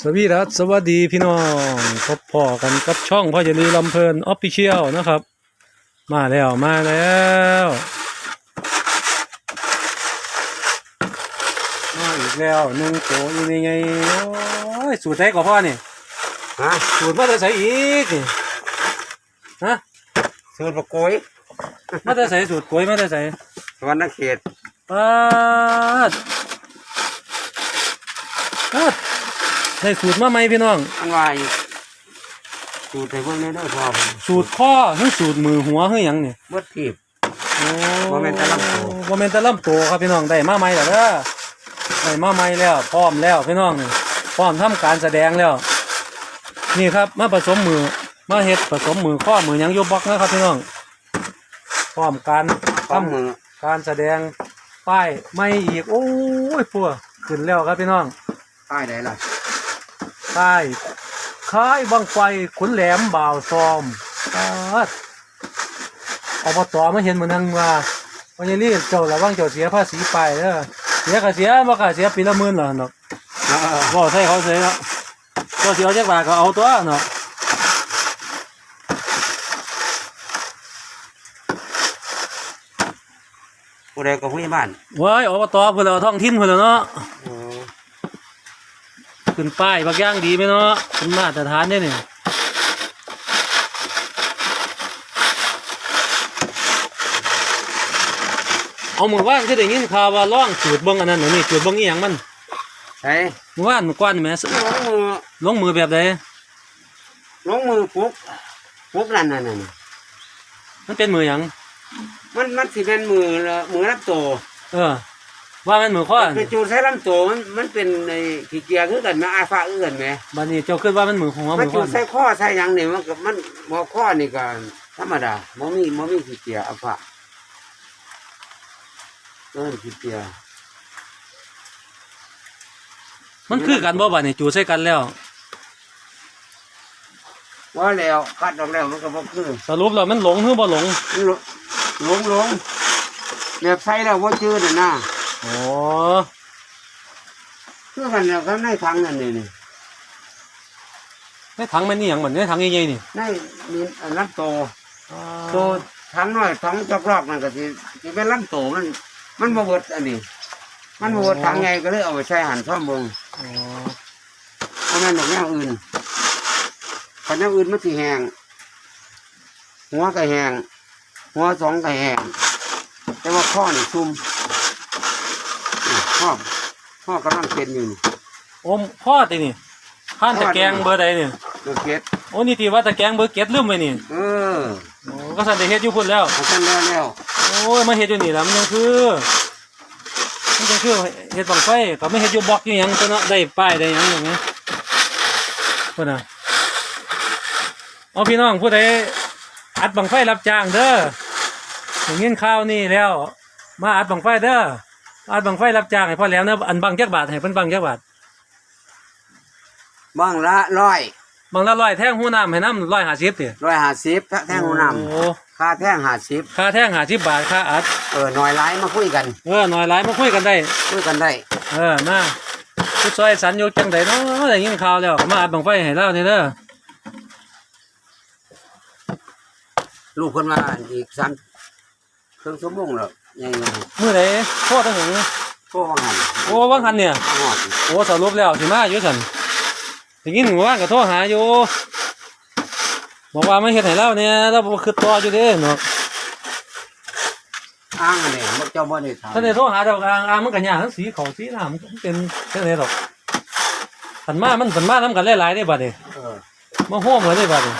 สวีรัสสวัสดีพี่น้องพบพ่อกันกับช่องพ่อจะรีลำเพลินออฟฟิเชียลนะครับ มาแล้วมาแล้วมาอีกแล้วหนึ่งโตอยู่นี่ไงโอ้ยสูตรไหนก็พ่อนี่ฮะสูตรมาแต่ใส่อีกนี่ฮะสูตรปะโกยมาแต่ใส่สูตรกล้วยมาแต่ใส่สวรรณเขตปาดปาด ได้สูตรมาไหมพี่น้องอันว่าอีกสูตรไทยพวกนี้ด้วยพ่อผมสูตรข้อหรือสูตรมือหัวหรือหยังนี่เมื่อทีบ โอ้บ่แม่นแต่ลำตัว บ่แม่นแต่ลำตัวครับพี่น้องได้มาใหม่แล้วเด้อได้มาใหม่แล้ว พร้อมแล้วพี่น้องนี่พร้อมทำการแสดงแล้ว นี่ครับมาผสมมือมาเฮ็ดผสมมือข้อมือหยังอยบล็อกนะครับพี่น้องพร้อมการข้อทำ มือการแสดงป้ายไม่อีก โอ้ยปัวขึ้นแล้วครับพี่น้อง ป้ายไหนล่ะ ป้ายค่ายบังไฟขุนแหลมบ่าวซอมอาดอบตมาเห็นเหมือนนังว่าวันนี้รีบเจ้าระวังเจ้าเสียภาษีไปเด้อเสียก็เสียบ่ก็เสียปีละหมื่นเหรอเนาะเออบ่ใช่เขาเสียเนาะเจ้าเสียจักบาทก็เอาตัวเนาะผู้ใดก็ผู้ใหญ่บ้านเว้ยอบตเพิ่นเอาท้องถิ่นเพิ่นแล้วเนาะโอ้ ขึ้นป้ายบักอย่างดีไหมเนาะขึ้นมาตรฐานเด้นี่เอาหมู่บ้านคือได้ยินข่าวว่าร้องสูตรเบิ่งอันนั้นอันนี่สูตรเบิ่งอีหยังมันใช่หมู่บ้านหมู่กว้านนี่แหม่ลงมือลงมือแบบใดลงมือปุ๊บปุ๊บนั่นนั่นนั่นมันเป็นมือหยังมันมันสิเป็นมือละมือรับโตเออ ว่ามันมือข้อเป็นจูดใช้ลำโตมันมันเป็นในขี้เกียจคือกันไหมอาฟ้าเอื้อนไหมบัดนี้เจ้าคิดว่ามันมือหัวมัมืนอจูข้อดใส่ข้อใส่หยังนี่มันก็มันบ่ข้อนี่ก็ธรรมดาบ่มีบ่มีขี้เกียจอาฟ้าเออขี้เกียจมันคือกันบ่บัดนี้จูใส่กันแล้ว ว่าแล้วคัดออกแล้วมันก็บ่คือ สรุปแล้วมันหลงหรือบ่หลงมันหลงหลงหลงแบบใส่แล้วบ่จืดน่ะนะ อ๋อคือกันแล้วก็ในถังนั่นนี่นี่ในถังมันนี่หยังบัดในถังใหญ่ๆนี่ในนี่อันลำโตโตถังน้อยถังจอกรอกนั่นก็สิสิเป็นลำโตมัน มันบ่เบิดอันนี้ มันบ่เบิดถังใหญ่ก็เลยเอาไปใช้หันท่อมเบิ่งอ๋อเพราะนั้นดอกแนวอื่นคันแนวอื่นมันสิแห้งหัวก็แห้งหัวสองก็แห้งแต่ว่าข้อนี่ซุ่ม นี่ข้อข้อกำลังเป็นอยู่นี่โอมพ่อตินี่ผ่านตะแกรงเบอร์ใดนี่ตัวเก็ดโอ้นี่ตีว่าตะแกรงเบอร์เก็ดลืมไว้นี่เออโอ้ก็สั่นได้เฮ็ดอยู่พุ่นแล้วเอากันแล้วแล้วโอ้ยมาเฮ็ดอยู่นี่ล่ะมันยังคือมันยังคือเฮ็ดบังไฟก็ไม่เฮ็ดอยู่บล็อกอยู่หยังตัวเนาะได้ป้ายได้หยังอย่างเงี้ยพุ่นน่ะเอาพี่น้องผู้ใดอัดบังไฟรับจ้างเด้ออย่างงี้ข่าวนี่แล้ว มาอัดบังไฟเด้อ อัดบังไฟรับจ้างให้พ่อแหล้วนะอันบังจักบาทให้เพิ่นบังจักบาทบ้างละร้อยบังละร้อยแท่งหูน้ำให้น้ำร้อยห้าสิบติร้อยห้าสิบแท่งหูน้โอ้ำค่าแท่งห้าสิบค่าแท่งห้าสิบบาทค่าอัดเออหน่อยร้ายมาคุยกันเออหน่อยหลายมาคุยกันได้ คุยกันได้เออมาผู้ซอยสันอยู่จังไดเนาะได้ยินข่าวแล้วก็มาอัดบังไฟให้เรานี่เด้อลูกคนมาอีกสามครึ่งชั่วโมงแล้ว ยังไงมื้อใดโทษทั้งหงก็ว่างหันโอ้ว่างหันเนี่ยหอดโอ้สรุปแล้วสิมาอยู่ซั่นได้ยินว่าก็โทรหาอยู่บอกว่าไม่เฮ็ดให้เราเนี่ยเราบ่คือต่ออยู่เด้เนาะอ้างอันนี้มันเจ้าบ่ได้ถามถ้าได้โทรหาเจ้าอ่างอ่างมันก็ยากทั้งสีเขาสีน้ำมันก็เป็นจังได๋ดอกสันมามันสันมานํกันหลายๆเด้บัดนี้เออมาโฮมกันได้บัดนี้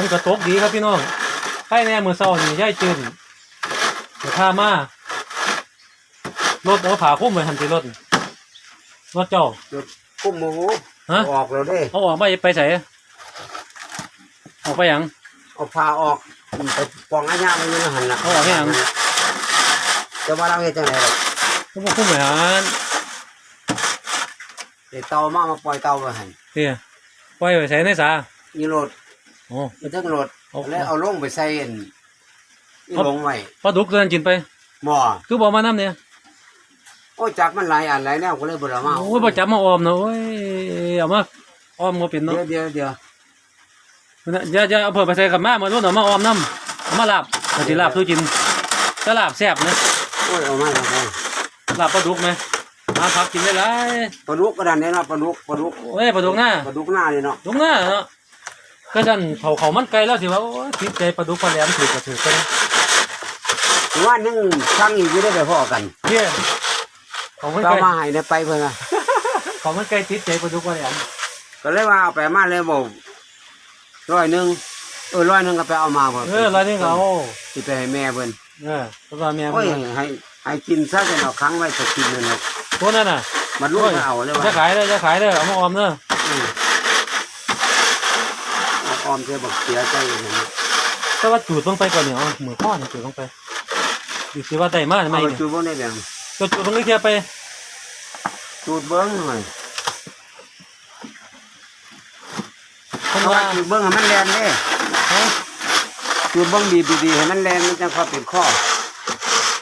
มันก็ตกดีครับพี่น้องใครแน่มือเศร้านี่ย่ายจืนเดี๋ยวข้ามา รถเอาผ่าคุ้มไว้หันติรถ รถเจ้าจุดกุ้มหมูฮะ ออกแล้วเด้เอาออกไปไปใส่ออกไปหยัง เอาผ้าออกไปกองอาญามันอยู่ในหันน่ะเอาออกให้หยัง จะว่าเราเฮ็ดจังไดล่ะก็มาคุ้มไว้หันเดี๋ยวเตามามาปล่อยเตาไว้ให้เตี้ยปล่อยไว้ใส่ในสามีรถ โอ้มีทั้งรถเอาแล้วเอาลงไปใส่อันนี่ลงไว้ปลาดุกตัวนั้นกินไปบ่คือบอกมาน้ำเนี่ยโอ้ยจักมันหลายอันหลายแนวก็เลยบ่ได้เอามาโอ้ยบ่จับมาออมเนาะโอ้ยเอามาออมมาเป็นเดี๋เนาะยวเดี๋ยวเดี๋ยวอย่าอย่าเอาเพิ่มไปใส่กับมามาลุ้นเอามาออมน้ำเอามาลาบก็สิลาบสู้กินจะลาบแซ่บนะโอ้ยเอามาเอามาลาบปลาดุกไหมหาผักกินได้หลายปลาดุกก็ดันเนี่ยเนาะปลาดุกปลาดุกโอ้ยปลาดุกหน้าปลาดุกหน้านี่เนาะดุกหน้าเนาะ ก็ดันเขาเขามันไกลแล้วสิว่าโอ้ยติดใจปลาดุกปลาแหลมถือก็ถือกันว่านึงสั่งอีกอยู่ได้ไปพ่อกันเพี่ยเขามันก็ไกลเอามาให้ได้ไปเพิ่นน่ะเขามันไกลติดใจปลาดุกปลาแหลมก็เลยว่าเอาไปมาเลยบอกร้อยหนึ่งเออร้อยหนึ่งก็ไปเอามาบ่เอออะไรนี่เขาสิไปให้แม่เพิ่นเออเพราะว่าแม่โอ้มันยให้ให้กินซะจนเอาครั้งไว้จะกินนั่นแหละพวกนั้นน่ะมันลูกก็เอาเลยว่าจะขายเลยจะขายเลยเอามาออมเนอะอืมเอาออมเธอบอกเสียใจอย่างนี้แต่ว่าจูดลงไปก่อนเนี่ยเอามือข้อนี่จูดลงไปดูสิว่าได้มากไหมเอาไปเนี่ยจูดเบิ้งได้แบ่งก็จูดลงไปเทียบไปจูดเบิ้งหน่อยคนเพราะว่าว่าจูดเบิ้งให้มันแลนเด้เอ้าจูดเบิ้งดีดีๆให้มันแลนมันจะเข้าเป็นข้อ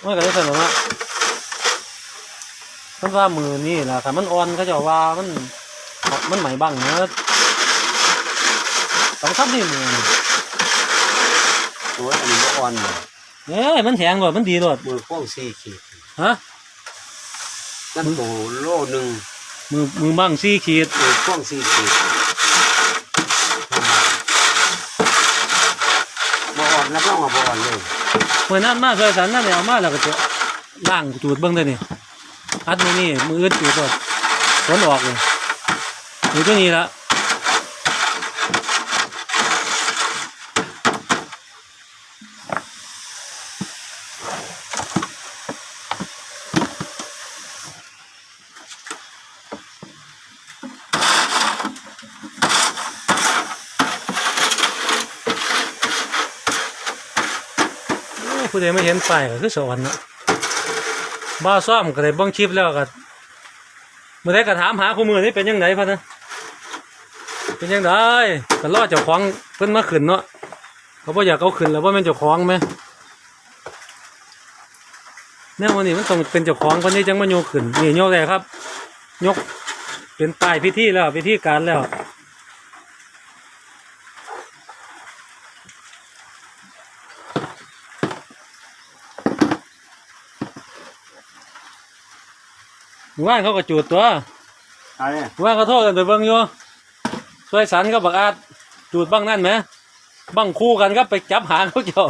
ไม่ก็ได้สนุกอะคนว่ามือนี่แหละค่ะมันอ่อนเขาจะว่ามัน มันไหมบ้างเนอะ สองสามนี่มือนี่โอ้ยอันนี้บ่อ่อนเลยเอ้ยมันแข็งกว่ามันดีโลดมือโค้งสี่ขีดฮะนั่นโตโลหนึ่งมือมือบ้างสี่ขีดมือโค้งสี่ขีดบ่อ่อนแล้วก็บ่อ่อนเลยเมื่อนั้นมาเคยสันนั่นเนี่ยเอามาแล้วก็จะล่างจูดเบิ้งได้นี่อัดมือนี่มืออื่นจูดโลดฝนออกเลยนี่ตัวนี้ละ ผู้ใดไม่เห็นป้ายก็คือสวรรค์เนาะบ้าซ่อมก็ได้บิ่งคลิปแล้วก็เมื่อได้ก็ถามหาคู่มือนี่เป็นยังไงพะนะเป็นยังไงก็รอเจ้าของเพิ่นมาขึ้นเนาะเขาบ่อยากเอาขึ้นแล้วว่าเป็นเจ้าของไหมแนววันนี้มันต้องเป็นเจ้าของคนนี้จังมาโยกขึ้นนี่โยกเลยครับ ยกเป็นป้ายพิธีแล้วพิธีการแล้ว มู่บ้านเขาก็จูดตัวอะไรหมู่บ้านเขาโทษกันไปเบิ่งอยู่ช่วยสันก็บักอาดจูดบ้างนั่นไหมบ้างคู่กันก็ไปจับหางเขาเจ้า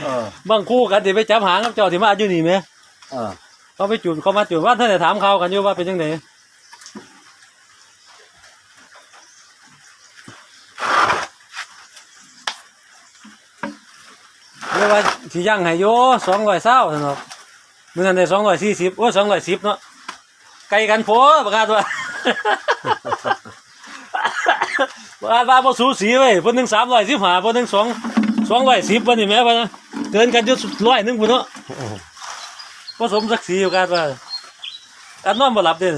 เออบ้างคู่กันที่ไปจับหางเขาเจ้าที่มาอยู่นี่ไหมเออเขาไปจูดเขามาจูดว่าท่านได้ถามเขากันอยู่ว่าเป็นยังไงเรียกว่าที่ย่างให้โยสองร้อยเศร้าสนอ กมื่อนั้นได้สองร้อยสี่สิบโอ้สองร้อยสิบเนาะไกลกันโพประกาศว่าประกาศว่าบ่สูสีเว้ยคนหนึ่งสามร้อยสิบห้าคนหนึ่งสองสองร้อยสิบวันนี้แม่ปะนะเกินกันอยู่ร้อยหนึ่งพุ่นเนาะผสมศักดิ์ศรีอยู่กันว่าอันนอนบ่หลับเด้อ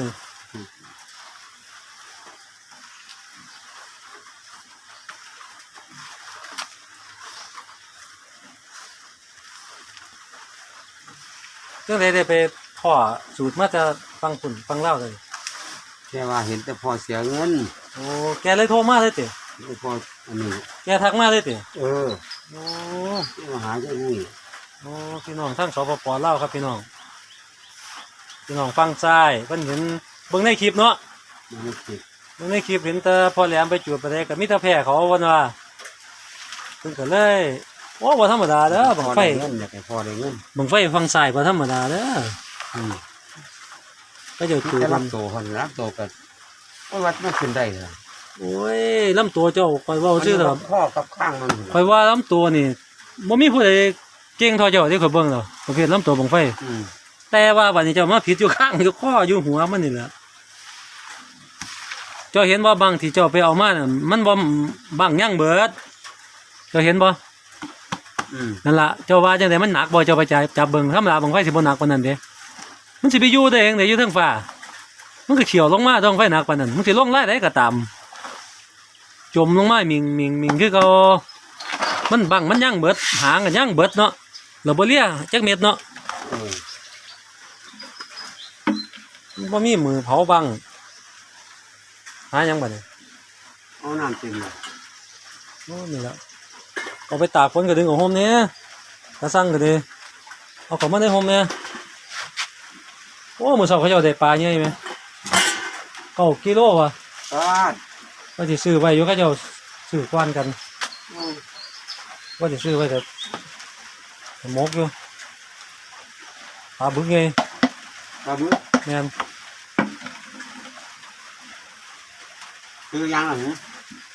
จังไดได้ไปพ่อสูตรมาจะฟังฝุ่นฟังเล่าวเลย แค่ว่าเห็นแต่พอเสียเงินโอ้แกเลยโทรมาเลยเต๋ไม่พออันนี้แกทักมาเลยเต๋เออโอ้มาหาเจ้านี่โอ้พี่น้องทั้งสปปลาวครับพี่น้องพี่น้องฟังซ้ายเพิ่นเห็นเบิ่งในคลิปเนาะมันไม่ติดเบิ่งในคลิปเห็นแต่พ่อแหลมไปจูดไปได้กับมิตรแพร่เขาวันว่าเพิ่นก็เลย โอ้บ่ธรรมดาเด้อบังพอไฟได้เงินอยากให้พอได้เงินบังไฟฟังซ้ายบ่ธรรมดาเด้ออืมก็เจะจูดแต่มัรันบโตคนรับโตกันว่าวัดไม่ขึ้นได้เลยโอ้ยลำตัวเจ้าคอยเว้าซื่อเถอะข้อกับข้างมันคอยว่าลำตัวนี่บ่มีผู้ใดเก่งเท่าเจ้าที่ข่อยเบิ่งหรอกประเภทลำตัวบังไฟ อืมแต่ว่าบัดนี้เจ้ามาผิดอยู่ข้างอยู่ข้ออยู่หัวมันนี่แหละเจ้าเห็นว่าบางที่เจ้าไปเอามาน่ะมันบ่บางย่างเบิด เจ้าเห็นบ่ อืม นั่นล่ะเจ้าว่าจังไดมันหนักบ่เจ้าไปจับจับเบิ่งธรรมดาบางไฟสิบ่หนักปานนั้นเด้มันสิไปอยู่ได้เองได้อยู่เทิงฟ้า มันก็เขียวลงมาต้องไฟหนักปานนั้นมันสิลงไล่ได้ก็ตาม จมลงมามิงมิงมิงคือเขามันบังมันย่างเบิดหางกันย่างเบิดเนาะเราบ่เลียจักเม็ดเนาะเออบ่มีมือเผาบังหาหยังบัดนี้เอาน้ำเต็มเลย โอ้นี่ละ เอาไปตากฝนก็ดึงเอาโฮมเนี่ยกระสั่งก็ดีเอาเข้ามาในโฮมเนี่ยโอ้มื้อเช้าเขาเจ้าได้ปลาใหญ่ไหมเก้ากิโลว่ะตาดว่าสิซื้อไว้อยู่เขาเจ้าซื้อกวนกันโอ้ยว่าสิซื้อไว้แต่หมกอยู่ปลาบึกไงปลาบึกแม่นคือยังเหรอฮะ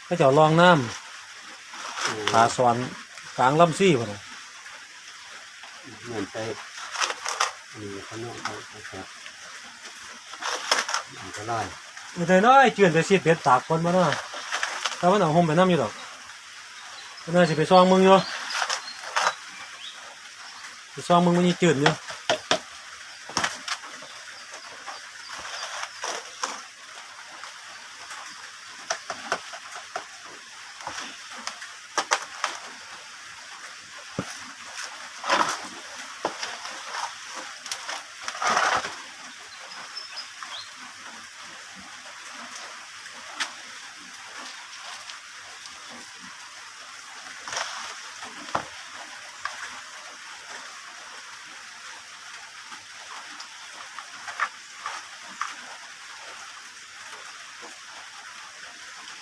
เขาเจ้าลองน้โอ้ำ ปลาสอนกลางลำซี่พุ่นน่ะเหมือนไปนี่ข้างนอกเขาเขาครับอันตรายมีแต่น้อยเจือนแต่สิเป็ดตากฝนมาเนาะแต่ว่าหนังโฮมไปน้ำอยู่ดอกเน่าสิไปซองมึงอยู่ไปซองมึงมันยังจืดอยู่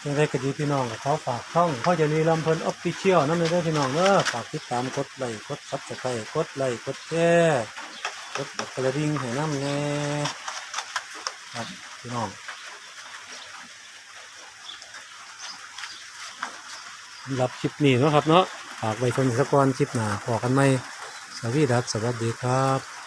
ยังได้กระดีพี่น้องกับเขาฝากช่องพ่อจะรีลำเพลินออฟฟิเชียลนั่นเลยเด้พี่น้องเด้อฝากติดตามกดไลค์กดซับสไครต์กดไลค์กดแชร์กดกระดิ่งให้น้ำแน่ครับพี่น้องรับคลิปนี้นะครับเนาะฝากไว้ชมสักก่อนคลิปหน้าพอกันไหมสวัสดีครับสวัสดีครับ